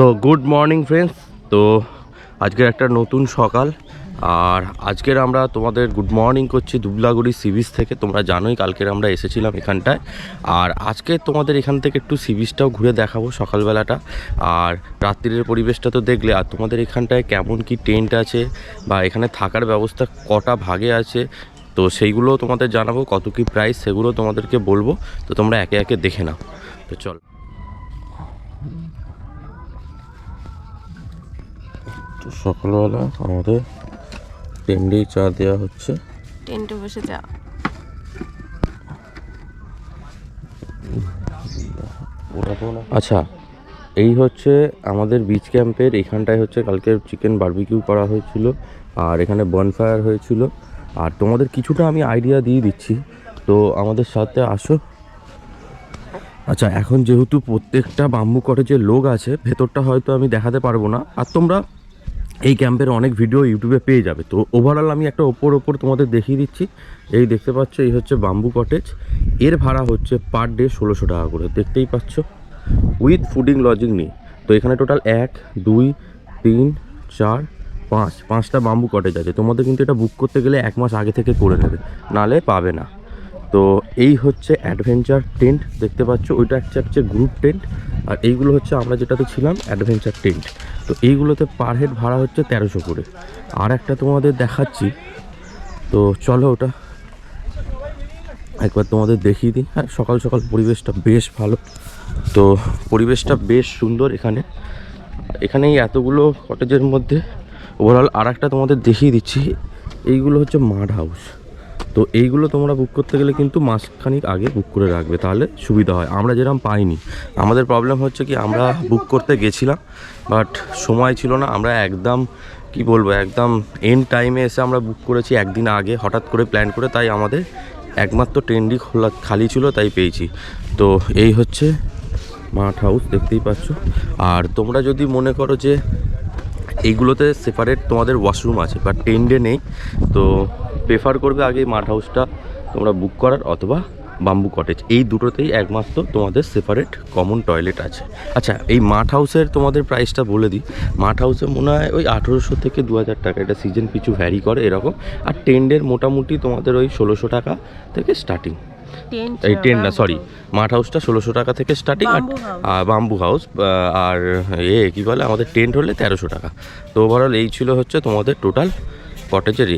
So good morning friends তো আজকের একটা নতুন সকাল। আর আজকের আমরা তোমাদের গুড মর্নিং করছি দুবলাগুড়ি সি বিচ থেকে। তোমরা জানোই কালকের আমরা এসেছিলাম এখানটায়। আর আজকে তোমাদের এখান থেকে একটু সি বিচটাও ঘুরে দেখাবো সকালবেলাটা। আর রাত্রির পরিবেশটা তো দেখলে, আর তোমাদের এখানটায় কেমন কি টেন্ট আছে বা এখানে থাকার ব্যবস্থা কটা ভাগে আছে, তো সেইগুলো তোমাদের জানাব, কত কি প্রাইস সেগুলো তোমাদেরকে বলব। তো তোমরা একে একে দেখে নাও। তো চল। সকালবেলা আমাদের টেন্ডেই চা দেওয়া হচ্ছে। টেন্টে বসে যা আচ্ছা এই হচ্ছে আমাদের বিচ ক্যাম্পের এখানটায় হচ্ছে কালকে চিকেন বারবিকিউ করা হয়েছিল আর এখানে বনফায়ার হয়েছিল। আর তোমাদের কিছুটা আমি আইডিয়া দিয়ে দিচ্ছি। তো আমাদের সাথে আসো। আচ্ছা এখন যেহেতু প্রত্যেকটা বাম্বু কটেজের লোক আছে ভেতরটা হয়তো আমি দেখাতে পারব না। আর তোমরা এই ক্যাম্পের অনেক ভিডিও ইউটিউবে পেয়ে যাবে। তো ওভারঅল আমি একটা ওপর ওপর তোমাদের দেখিয়ে দিচ্ছি। এই দেখতে পাচ্ছ, এই হচ্ছে বাম্বু কটেজ এর ভাড়া হচ্ছে পার ডে ষোলোশো টাকা করে। দেখতেই পাচ্ছ উইথ ফুডিং লজিং নিয়ে তো এখানে টোটাল এক, দুই, তিন, চার, পাঁচ, পাঁচটা বাম্বু কটেজ আছে। তোমাদের কিন্তু এটা বুক করতে গেলে এক মাস আগে থেকে করে নেবে। নালে পাবে না। তো এই হচ্ছে অ্যাডভেঞ্চার টেন্ট দেখতে পাচ্ছ, ওইটা একটা হচ্ছে গ্রুপ টেন্ট আর এইগুলো হচ্ছে আমরা যেটাতে ছিলাম অ্যাডভেঞ্চার টেন্ট তো এইগুলোতে পার হেড ভাড়া হচ্ছে তেরোশো করে। আর একটা তোমাদের দেখাচ্ছি। তো চলো ওটা একবার তোমাদের দেখিয়ে দিই। হ্যাঁ সকাল সকাল পরিবেশটা বেশ ভালো। তো পরিবেশটা বেশ সুন্দর এখানে। এখানে এই এতগুলো কটেজের মধ্যে। ওভারঅল আর একটা তোমাদের দেখিয়ে দিচ্ছি। এইগুলো হচ্ছে মাড হাউস তো এইগুলো তোমরা বুক করতে গেলে কিন্তু মাসখানিক আগে বুক করে রাখবে, তাহলে সুবিধা হয়। আমরা যেরকম পাইনি। আমাদের প্রবলেম হচ্ছে কি, আমরা বুক করতে গেছিলাম বাট সময় ছিল না। আমরা একদম, কি বলব, একদম এন্ড টাইমে এসে আমরা বুক করেছি একদিন আগে, হঠাৎ করে প্ল্যান করে, তাই আমাদের একমাত্র ট্রেনটি খোলা, খালি ছিল, তাই পেয়েছি। তো এই হচ্ছে মাঠ হাউস দেখতেই পাচ্ছ। আর তোমরা যদি মনে করো যে, এইগুলোতে সেপারেট তোমাদের ওয়াশরুম আছে বাট টেন্ডে নেই, তো প্রেফার করবে আগে মাঠ হাউসটা তোমরা বুক করার অথবা বাম্বু কটেজ এই দুটোতেই একমাত্র তোমাদের সেপারেট কমন টয়লেট আছে। আচ্ছা এই মাঠ হাউসের তোমাদের প্রাইসটা বলে দিই। মাঠ হাউসে মনে হয় ওই আঠেরোশো থেকে দু হাজার টাকা। এটা সিজন পিছু ভ্যারি করে এরকম। আর টেন্ডের মোটামুটি তোমাদের ওই ষোলোশো টাকা থেকে স্টার্টিং এই টেন না সরি মাঠ হাউসটা ষোলোশো টাকা থেকে স্টার্টিং আর বাম্বু হাউস। আর বাম্বু হাউস আর এ কী বলে আমাদের টেন্ট হলে তেরোশো টাকা। তো ওভারঅল এই ছিল হচ্ছে তোমাদের টোটাল কটেজের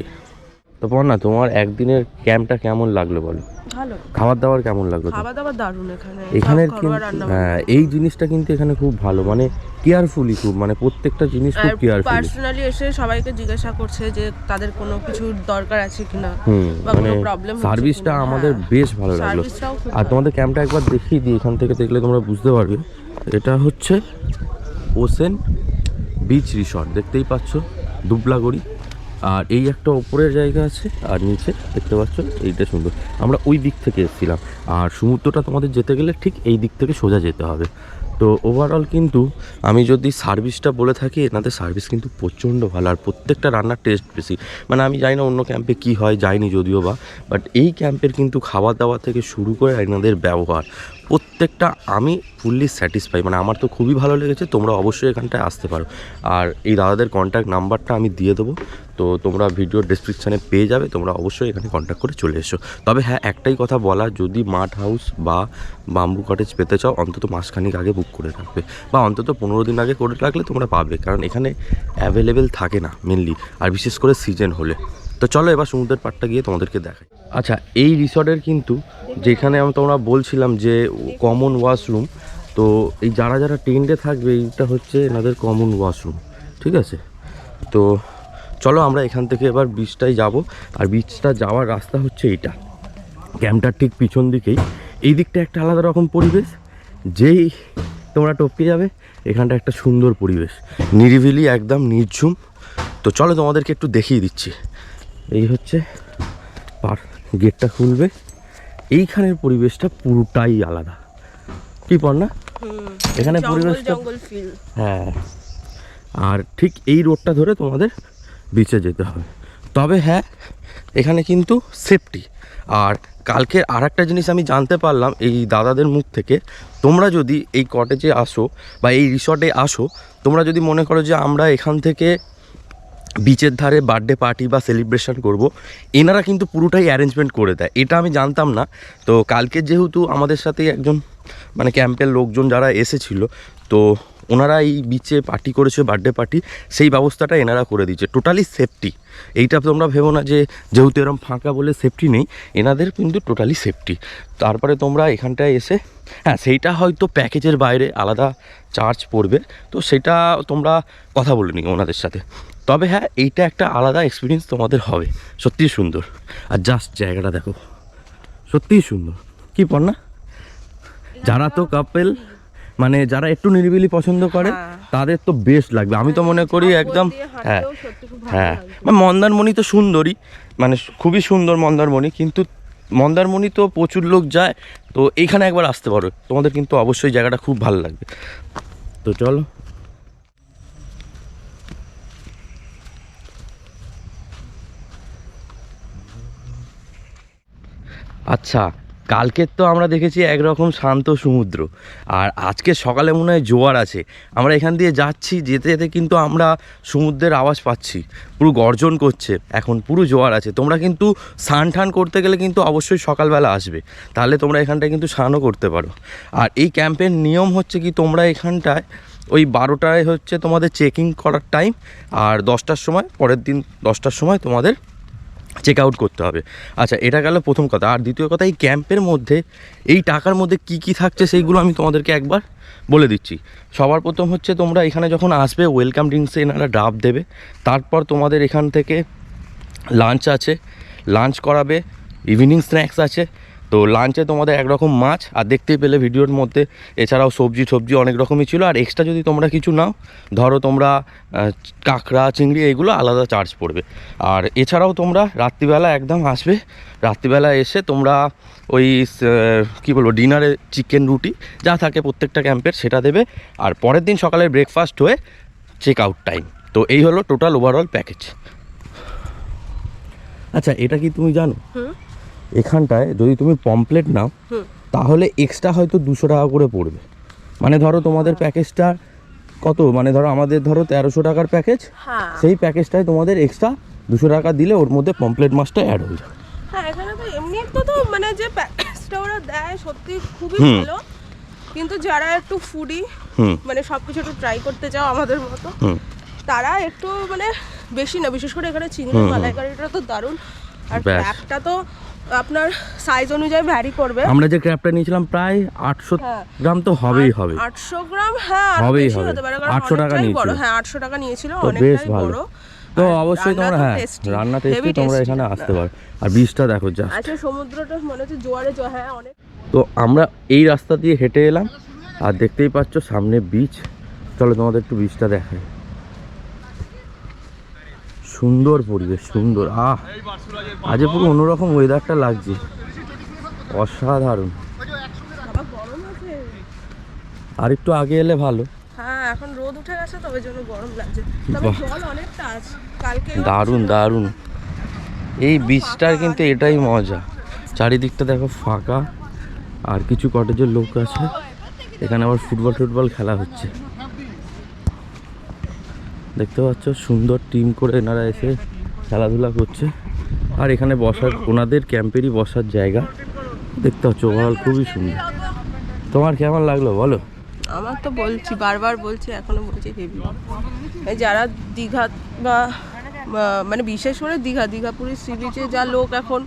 তো না তোমার একদিনের ক্যাম্পটা কেমন লাগল বলো? ভালো। খাবার দাবার কেমন লাগল? খাওয়া দাওয়া দারুণ এখানে। খাবার রান্না হ্যাঁ এই জিনিসটা কিন্তু এখানে খুব ভালো মানে কেয়ারফুলি খুব মানে প্রত্যেকটা জিনিস খুব কেয়ারফুলি পার্সোনালি এসে সবাইকে জিজ্ঞাসা করছে যে তাদের কোনো কিছু দরকার আছে কিনা হুম বা মানে কোনো প্রবলেম সার্ভিসটা আমাদের বেশ ভালো লাগল। আর তোমাদের ক্যাম্পটা একবার দেখিয়ে দিই এখান থেকে দেখলে তোমরা বুঝতে পারবে। এটা হচ্ছে ওসেন বিচ রিসর্ট দেখতেই পাচ্ছ দুবলাগড়ি। আর এই একটা ওপরের জায়গা আছে, আর নিচে দেখতে পাচ্ছ, এইটা সুন্দর। আমরা ওই দিক থেকে এসেছিলাম। আর সমুদ্রটা তোমাদের যেতে গেলে ঠিক এই দিক থেকে সোজা যেতে হবে। তো ওভারঅল কিন্তু আমি যদি সার্ভিসটা বলে থাকি, এনাদের সার্ভিস কিন্তু প্রচণ্ড ভালো। আর প্রত্যেকটা রান্নার টেস্ট বেশি। মানে আমি জানি না অন্য ক্যাম্পে কী হয় যাইনি যদিও বা। বাট এই ক্যাম্পের কিন্তু খাওয়া দাওয়া থেকে শুরু করে এনাদের ব্যবহার। প্রত্যেকটা আমি ফুললি স্যাটিসফাই মানে আমার তো খুবই ভালো লেগেছে, তোমরা অবশ্যই এখানটায় আসতে পারো। আর এই দাদাদের কন্ট্যাক্ট নাম্বারটা আমি দিয়ে দেবো, তো তোমরা ভিডিও ডেসক্রিপশানে পেয়ে যাবে, তোমরা অবশ্যই এখানে কন্ট্যাক্ট করে চলে এসো। তবে হ্যাঁ একটাই কথা বলা, যদি মাঠ হাউস বা বাম্বু কটেজ পেতে চাও, অন্তত মাসখানিক আগে বুক করে রাখবে, বা অন্তত পনেরো দিন আগে করে রাখলে তোমরা পাবে, কারণ এখানে অ্যাভেলেবেল থাকে না মেনলি আর বিশেষ করে সিজন হলে। তো চলো এবার সমুদ্রের পাড়টা গিয়ে তোমাদেরকে দেখাই। আচ্ছা এই রিসর্টের কিন্তু যেখানে আমি তোমরা বলছিলাম যে কমন ওয়াশরুম তো এই যারা যারা টেন্টে থাকবে, এইটা হচ্ছে এনাদের কমন ওয়াশরুম ঠিক আছে? তো চলো আমরা এখান থেকে এবার বিচটায় যাব, আর বিচটা যাওয়ার রাস্তা হচ্ছে এইটা। ক্যাম্পটার ঠিক পিছন দিকেই। এই দিকটা একটা আলাদা রকম পরিবেশ, যেই তোমরা টপকে যাবে, এখানটা একটা সুন্দর পরিবেশ। নিরিবিলি, একদম নির্ঝুম। তো চলো তোমাদেরকে একটু দেখিয়ে দিচ্ছি। এই হচ্ছে পার গেটটা খুলবে। এইখানের পরিবেশটা পুরোটাই আলাদা। কি পর না এখানে পরিবেশটা হ্যাঁ। আর ঠিক এই রোডটা ধরে তোমাদের বিচে যেতে হবে। তবে হ্যাঁ এখানে কিন্তু সেফটি আর কালকে আর একটা জিনিস আমি জানতে পারলাম এই দাদাদের মুখ থেকে তোমরা যদি এই কটেজে আসো বা এই রিসর্টে আসো তোমরা যদি মনে করো যে আমরা এখান থেকে বিচের ধারে বার্থডে পার্টি বা সেলিব্রেশন করব। এনারা কিন্তু পুরোটাই অ্যারেঞ্জমেন্ট করে দেয়। এটা আমি জানতাম না। তো কালকে যেহেতু আমাদের সাথে একজন মানে ক্যাম্পের লোকজন যারা এসেছিল, তো ওনারা এই বিচে পার্টি করেছে বার্থডে পার্টি সেই ব্যবস্থাটা এনারা করে দিচ্ছে টোটালি সেফটি এইটা তোমরা ভেবো না যে, যেহেতু এরম ফাঁকা বলে সেফটি নেই, এনাদের কিন্তু টোটালি সেফটি তারপরে তোমরা এখানটায় এসে হ্যাঁ সেইটা হয়তো প্যাকেজের বাইরে আলাদা চার্জ পড়বে। তো সেটা তোমরা কথা বলে নিও ওনাদের সাথে। তবে হ্যাঁ এইটা একটা আলাদা এক্সপিরিয়েন্স তোমাদের হবে। সত্যিই সুন্দর। আর জাস্ট জায়গাটা দেখো। সত্যিই সুন্দর। কি না যারা তো কাপেল মানে যারা একটু নিরিবিলি পছন্দ করে হ্যাঁ। তাদের তো বেস্ট লাগবে। আমি তো মনে করি একদম হ্যাঁ খুব ভালো হ্যাঁ। মানে মন্দারমণি তো সুন্দরই মানে খুবই সুন্দর মন্দারমণি কিন্তু মন্দারমণি তো প্রচুর লোক যায় তো এইখানে একবার আসতে পারো। তোমাদের কিন্তু অবশ্যই জায়গাটা খুব ভালো লাগবে। তো চলো। আচ্ছা কালকের তো আমরা দেখেছি একরকম শান্ত সমুদ্র, আর আজকে সকালে মনে হয় জোয়ার আছে। আমরা এখান দিয়ে যাচ্ছি, যেতে যেতে কিন্তু আমরা সমুদ্রের আওয়াজ পাচ্ছি। পুরো গর্জন করছে, এখন পুরো জোয়ার আছে। তোমরা কিন্তু স্নান টান করতে গেলে কিন্তু অবশ্যই সকালবেলা আসবে। তাহলে তোমরা এখানটায় কিন্তু স্নানও করতে পারো। আর এই ক্যাম্পের নিয়ম হচ্ছে কি, তোমরা এখানটায় ওই বারোটায় হচ্ছে তোমাদের চেকিং করার টাইম আর দশটার সময়, পরের দিন দশটার সময় তোমাদের চেক আউট করতে হবে। আচ্ছা এটা গেল প্রথম কথা। আর দ্বিতীয় কথা, এই ক্যাম্পের মধ্যে, এই টাকার মধ্যে কি কি থাকছে সেইগুলো আমি তোমাদেরকে একবার বলে দিচ্ছি। সবার প্রথম হচ্ছে তোমরা এখানে যখন আসবে ওয়েলকাম ড্রিঙ্কসে এনারা ডাব দেবে। তারপর তোমাদের এখান থেকে লাঞ্চ আছে। লাঞ্চ করাবে ইভিনিং স্ন্যাক্স আছে। তো লাঞ্চে তোমাদের একরকম মাছ আর দেখতেই পেলে ভিডিওর মধ্যে। এছাড়াও সবজি সবজি অনেক রকমই ছিল। আর এক্সট্রা যদি তোমরা কিছু নাও ধরো তোমরা কাঁকড়া চিংড়ি এগুলো আলাদা চার্জ পড়বে। আর এছাড়াও তোমরা রাত্রিবেলা একদম আসবে। রাত্রিবেলা এসে তোমরা ওই কী বলব ডিনারে চিকেন রুটি যা থাকে প্রত্যেকটা ক্যাম্পের সেটা দেবে। আর পরের দিন সকালে ব্রেকফাস্ট হয়ে চেক আউট টাইম তো এই হলো টোটাল ওভারঅল প্যাকেজ আচ্ছা এটা কি তুমি জানো। এখানটায় যদি তুমি পমপ্লেট নাও তাহলে এক্সট্রা হয়তো দুশো টাকা করে পড়বে। মানে ধরো তোমাদের প্যাকেজটা কত? মানে ধরো আমাদের ধরো তেরোশো টাকার প্যাকেজ সেই প্যাকেজটায় তোমাদের এক্সট্রা দুশো টাকা দিলে ওর মধ্যে পমপ্লেট মাছটা অ্যাড হয়ে যাবে। হ্যাঁ এখানে তো এমনি তো তো মানে যে প্যাকেজটা ওরা দেয় সত্যি খুবই। ভালো। কিন্তু যারা একটু ফুডি মানে একটু ট্রাই করতে চাও আমাদের মতো তারা একটু মানে বেশি না বিশেষ করে এখানে চিংড়ি। মালাইকারিটা তো দারুণ। আর ব্যাস। তো আপনার সাইজ অনুযায়ী ভ্যারি করবে। আমরা যে ক্র্যাবটা নিয়েছিলাম প্রায় আটশো হ্যাঁ। গ্রাম তো হবেই হবে আটশো গ্রাম হ্যাঁ হবেই হবে। 800 টাকা নিয়েছিল। হ্যাঁ আটশো টাকা নিয়েছিল তো বেশ ভালো। বড়। তো অবশ্যই তোমরা হ্যাঁ রান্না টেস্টি তোমরা এখানে আসতে পারো। আর বীজটা দেখো যা আচ্ছা সমুদ্রটা মনে হচ্ছে জোয়ারে হ্যাঁ অনেক তো আমরা এই রাস্তা দিয়ে হেঁটে এলাম আর দেখতেই পাচ্ছ সামনে বিচ চলো তোমাদের একটু বিচটা দেখাই। সুন্দর পরিবেশ সুন্দর। আহ আজ পুরো অন্যরকম ওয়েদারটা লাগছে। অসাধারণ। আর একটু আগে এলে ভালো। হ্যাঁ দারুণ দারুণ। এই বিচটার কিন্তু এটাই মজা। চারিদিকটা দেখো ফাঁকা আর কিছু কটেজের লোক আছে। এখানে আবার ফুটবল টুটবল খেলা হচ্ছে। দেখতে পাচ্ছ সুন্দর টিম করে এনারা এসে খেলাধুলা করছে। আর এখানে বসার ওনাদের ক্যাম্পেরই বসার জায়গা। দেখতে পাচ্ছ ওভারঅল খুবই সুন্দর। তোমার কেমন লাগল বলো? আমার তো বলছি বারবার বলছি এখনও বলছি হেভি এই যারা দীঘা বা মানে বিশেষ করে দীঘা দীঘাপুরী সি বিচে যা লোক এখন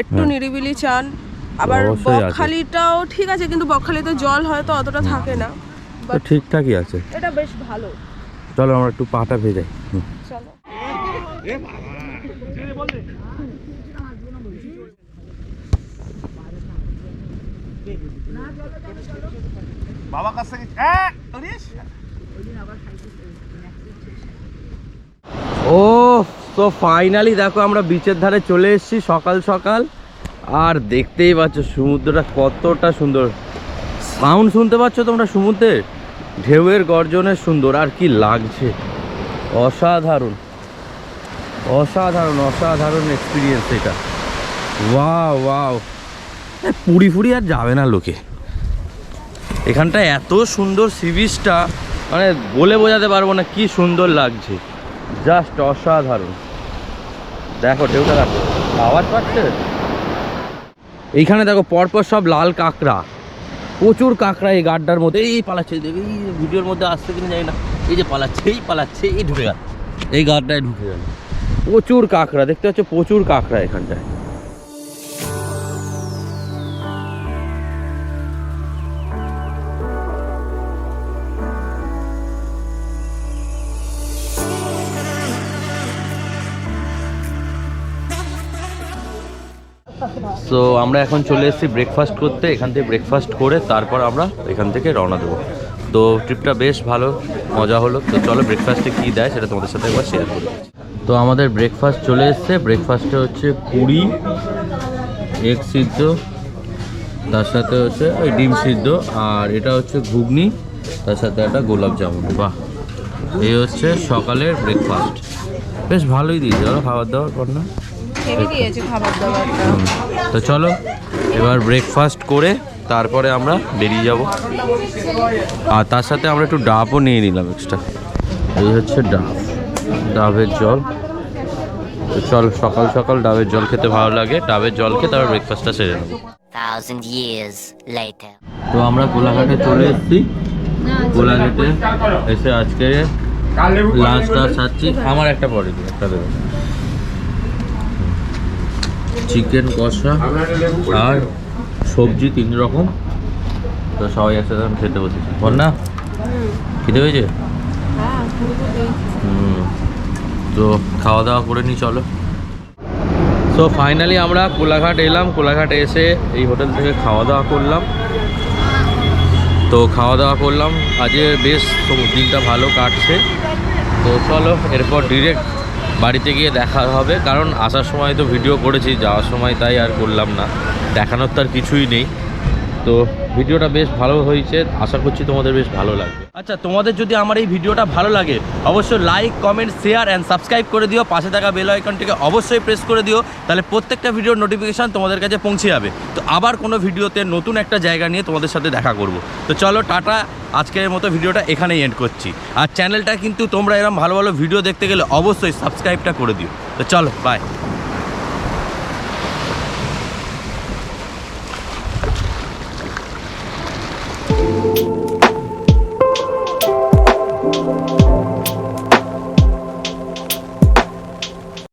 একটু হ্যাঁ। নিরিবিলি চান আবার বকখালিটাও ঠিক আছে কিন্তু বকখালিতে জল হয়তো অতটা থাকে না। ঠিকঠাকই আছে। এটা বেশ ভালো। চলো আমরা একটু পাটা ভেজাই। চলো বাবা কাছ থেকে ও তো ফাইনালি দেখো আমরা বিচের ধারে চলে এসেছি সকাল সকাল। আর দেখতেই পাচ্ছ সমুদ্রটা কতটা সুন্দর। সাউন্ড শুনতে পাচ্ছ তোমরা সমুদ্রের? ঢেউয়ের গর্জনে সুন্দর, আর কি লাগছে? অসাধারণ। অসাধারণ অসাধারণ এক্সপিরিয়েন্স এটা। ওয়াও ওয়াও পুরি ফুরি আর যাবে না লোকে। এখানটা এত সুন্দর সি বিচটা মানে বলে বোঝাতে পারব না কি সুন্দর লাগছে। জাস্ট অসাধারণ। দেখো ঢেউটা, দেখো। আওয়াজ পাচ্ছে? এইখানে দেখো, পরপর সব লাল কাঁকড়া। প্রচুর কাঁকড়া এই গাড্ডার মধ্যে। এই পালাচ্ছে দেখি এই ভিডিওর মধ্যে আসছে কিনা জানি না। এই যে পালাচ্ছে এই পালাচ্ছে এই ঢুকে গেল। এই গাড্ডায় ঢুকে গেল। প্রচুর কাঁকড়া দেখতে পাচ্ছ প্রচুর কাঁকড়া এখানটায়। সো আমরা এখন চলে এসেছি ব্রেকফাস্ট করতে। এখান থেকে ব্রেকফাস্ট করে তারপর আমরা এখান থেকে রওনা দেবো। তো ট্রিপটা বেশ ভালো, মজা হলো। তো, চলো ব্রেকফাস্টে কী দেয় সেটা তোমাদের সাথে একবার শেয়ার করি। তো, আমাদের ব্রেকফাস্ট চলে এসছে। ব্রেকফাস্টে হচ্ছে পুরি এগ সিদ্ধ, তার সাথে হচ্ছে ওই ডিম সিদ্ধ, আর এটা হচ্ছে ঘুগনি, তার সাথে একটা গোলাপ জামুন। বাহ! এই হচ্ছে সকালের ব্রেকফাস্ট বেশ ভালোই দিয়েছে। বলো খাবার দাবার না। হেভি দিয়েছে খাবার দাবারটা। তো চলো এবার ব্রেকফাস্ট করে তারপরে আমরা বেরিয়ে যাব। আর তার সাথে আমরা একটু ডাবও নিয়ে নিলাম এক্সট্রা এই হচ্ছে ডাব ডাবের জল। তো চল সকাল সকাল ডাবের জল খেতে ভালো লাগে। ডাবের জল খেয়ে তারপর ব্রেকফাস্টটা সেরে নেব। তো আমরা কোলাঘাটে চলে এসেছি। কোলাঘাটে এসে আজকে লাঞ্চটা সারছি। আমার একটা পরে একটা দেবেন চিকেন কষা আর সবজি তিন রকম। তো সবাই একসাথে আমি খেতে বসেছি। বল না খেতে হয়েছে হ্যাঁ তো খাওয়া দাওয়া করে নি চলো। তো ফাইনালি আমরা কোলাঘাট এলাম। কোলাঘাট এসে এই হোটেল থেকে খাওয়া দাওয়া করলাম। তো খাওয়া দাওয়া করলাম। আজকে বেশ দিনটা ভালো কাটছে। তো চলো এরপর ডিরেক্ট বাড়িতে গিয়ে দেখা হবে, কারণ আসার সময় তো ভিডিও করেছি, যাওয়ার সময় তাই আর করলাম না। দেখানোর তো আর কিছুই নেই। তো ভিডিওটা বেশ ভালো হয়েছে, আশা করছি তোমাদের বেশ ভালো লাগবে। আচ্ছা তোমাদের যদি আমার এই ভিডিওটা ভালো লাগে, অবশ্যই like comment share and subscribe করে দিও। পাশে থাকা বেল আইকনটিকে অবশ্যই প্রেস করে দিও। তাহলে প্রত্যেকটা ভিডিওর নোটিফিকেশান তোমাদের কাছে পৌঁছে যাবে। আবার কোনো ভিডিওতে নতুন একটা জায়গা নিয়ে তোমাদের সাথে দেখা করব। তো চলো টাটা, আজকের মতো ভিডিওটা এখানেই এন্ড করছি। আর চ্যানেলটা কিন্তু তোমরা এরকম ভালো ভালো ভিডিও দেখতে গেলে অবশ্যই সাবস্ক্রাইবটা করে দিও। তো চলো বাই